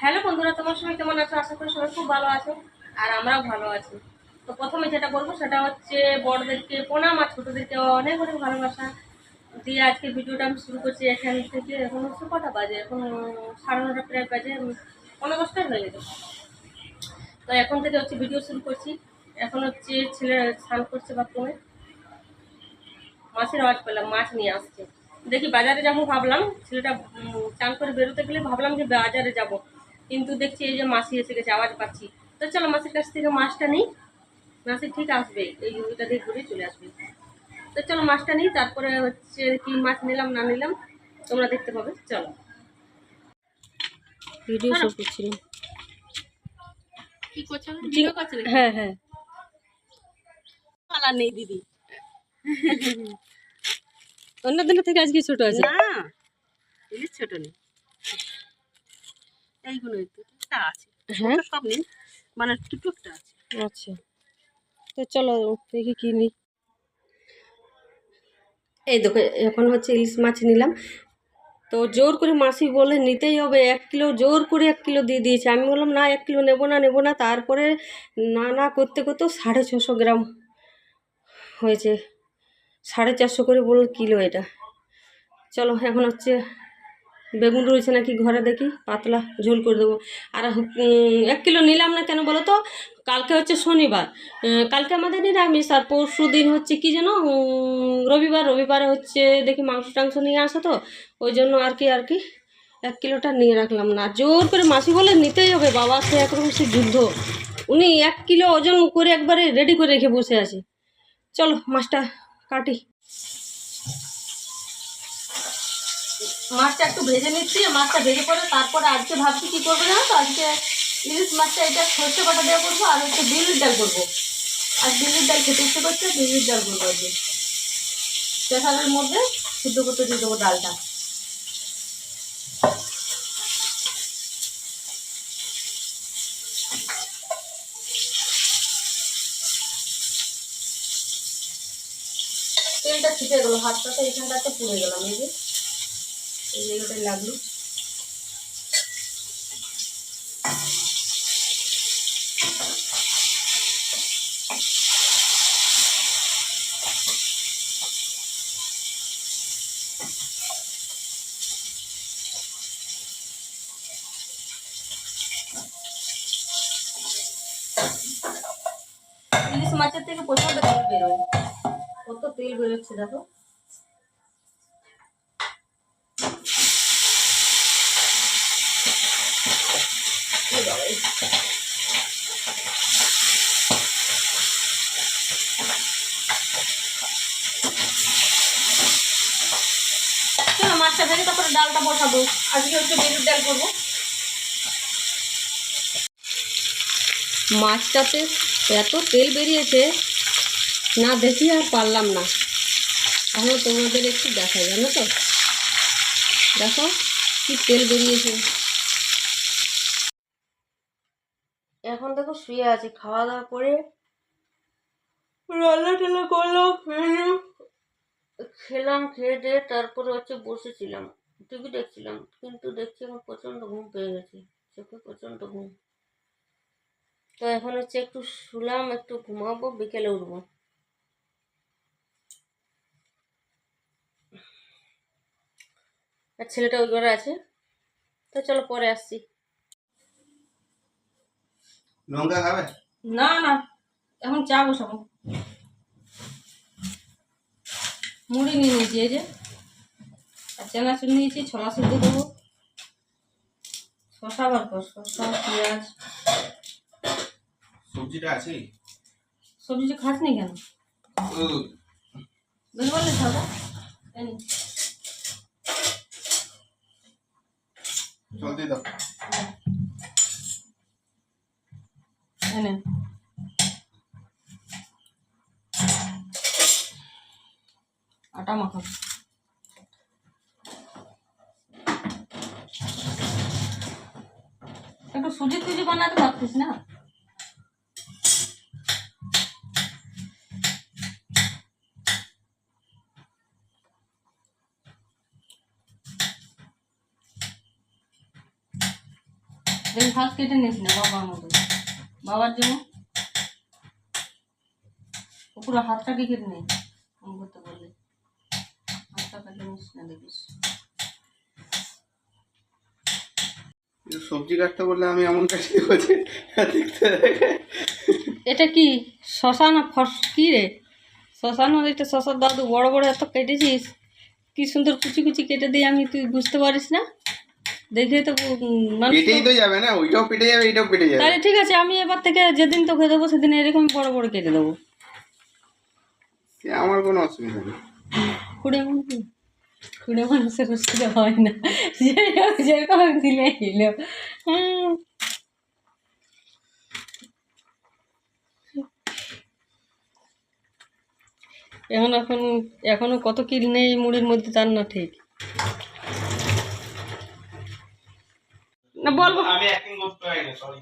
Hello বন্ধুরা, তোমার সবাই কেমন আছো? আশা করি সবাই খুব ভালো আছো আর আমরাও ভালো আছি। তো প্রথমে যেটা বলব সেটা হচ্ছে বড়দেরকে প্রণাম আর ছোটোদেরকে অনেক অনেক ভালোবাসা। দিয়ে আজকে ভিডিওটা আমি শুরু করছি এখান থেকে। এখন হচ্ছে কটা বাজে? এখন সাড়ে নটা প্রায় বাজে। পনেরো দশটাই হয়ে গেছে। তো এখন থেকে হচ্ছে ভিডিও শুরু করছি। এখন হচ্ছে ছেলে স্নান করছে বাথরুমে। মাছের আওয়াজ পেলাম, মাছ নিয়ে আসছে। দেখি বাজারে যাব ভাবলাম। ছেলেটা চান করে বেরোতে গেলে ভাবলাম যে বাজারে যাব। কিন্তু দেখছি এই যে মাসি এসে গেছে আওয়াজ পাচ্ছি। তো চলো মাসির কাছ থেকে মাছটা নিই। মাসি ঠিক আসবে এই ওইটা দিয়ে ঘুরে চলে আসবে। তো চলো মাছটা নিই তারপরে হচ্ছে কি মাছ নিলাম না নিলাম তোমরা দেখতে পাবে। চলো। ভিডিও শুরু করছিলাম। কি করছ? ভিডিও করছ হ্যাঁ হ্যাঁ। কালার নেই দিদি। অন্য দিনের থেকে আজকে ছোট আছে। না ছোট নেই। এইগুলো দুটোটা আছে। হ্যাঁ? সব নেই মানে আছে। আচ্ছা। তো চলো দেখি কি নিই। এই দেখো এখন হচ্ছে ইলিশ মাছ নিলাম। তো জোর করে মাসি বলে নিতেই হবে এক কিলো জোর করে এক কিলো দিয়ে দিয়েছে। আমি বললাম না এক কিলো নেব না নেব না। তারপরে না না করতে করতে সাড়ে ছশো গ্রাম হয়েছে। সাড়ে চারশো করে বলল কিলো এটা। চলো এখন হচ্ছে বেগুন রয়েছে নাকি ঘরে দেখি, পাতলা, ঝোল করে দেবো। আর এক কিলো নিলাম না কেন বলো তো? কালকে হচ্ছে শনিবার। কালকে আমাদের নিরামিষ, আর পরশু দিন হচ্ছে কি যেন রবিবার। রবিবারে হচ্ছে দেখি মাংস টাংস নিয়ে আসে তো, ওই জন্য আর কি আর কি এক কিলোটা নিয়ে রাখলাম না। জোর করে মাসি বলে নিতেই হবে, বাবা সে একরকম সে যুদ্ধ। উনি এক কিলো ওজন করে একবারে রেডি করে রেখে বসে আছে। চলো, মাছটা কাটি। মাছটা একটু ভেজে নিচ্ছি, মাছটা ভেজে পরে তারপরে আজকে ভাবছি কি করব জানো তো? আজকে ইলিশ মাছটা এটা সর্ষে বাটা দেওয়া করব আর হচ্ছে বিউলির ডাল করব। আর বিউলির ডাল খেতে ইচ্ছে করছে, বিউলির ডাল করব আজকে। প্রেসারের মধ্যে সিদ্ধ করতে দিয়ে দেবো ডালটা। তেলটা ছিটে গেলো, হাতটাতে এখানটাতে পুড়ে গেলাম এই যে এই লাগল। ইলিশ মাছের থেকে প্রচণ্ড তেল বেরোয়। কত তেল বেরোচ্ছে দেখো। এই চলো, মাছটা ভেজে তারপরে ডালটা বসাবো। আজকে হচ্ছে বেগুন ডাল করব। মাছটাতে এত তেল বেরিয়েছে, না দেখি আর পারলাম না। এখন তোমাদের একটু দেখাই, জানো তো? দেখো কি তেল বেরিয়েছে। এখন দেখো শুয়ে আছি খাওয়া দাওয়া করে রান্না টান্না করলাম খেয়ে খেলাম খেয়ে দিয়ে তারপরে হচ্ছে বসেছিলাম টিভি দেখছিলাম কিন্তু দেখছি আমার প্রচণ্ড ঘুম পেয়ে গেছে চোখে প্রচণ্ড ঘুম। তো এখন হচ্ছে একটু শুলাম একটু ঘুমাবো বিকেলে উঠবো। আর ছেলেটা ওই ঘরে আছে? তো চলো পরে আসছি। লঙ্কা খাবে? না না। এখন চা বসাবো। মুড়ি নিয়ে নিয়েছি এই যে। আর চানাচুর নিয়েছি ছোলা সিদ্ধ দেবো। শশা বার কর শশা পেঁয়াজ। সবজিটা আছে? সবজি খাস নি কেন বললে খাব। চলতে দাও। এই নে। আটা মাখা। একটু সুজি টুজি বানাতে পারতিস না? ফার্স্ট কেটে নিস না, বাবার মতো বাবার জন্য। ও পুরো হাতটাকে কেটে নেই? ফোন করতে বললে হাতটা কেটে নিস না দেখিস। সবজি কাটতে বললে আমি এমন কাটি দেখতে এটা কি শশা না ফস কি রে? শশা না এটা শশার দাদু বড় বড় এত কেটেছিস। কি সুন্দর কুচি কুচি কেটে দিয়ে আমি তুই বুঝতে পারিস না? দেখে তো পেটেই তো যাবে না ওইটাও পেটে যাবে এইটাও পেটে যাবে। তাহলে ঠিক আছে আমি এবার থেকে যেদিন তোকে দেবো সেদিন এরকম বড় বড় কেটে দেবো। আমার কোনো অসুবিধা নেই। খুঁড়ে মানুষ খুঁড়ে মানুষের অসুবিধা হয় না। যেরকম দিলে এলো। এখন এখন এখনও কত কিল নেই মুড়ির মধ্যে তার না ঠিক। বলব? আমি অ্যাক্টিং করতে পারি না সরি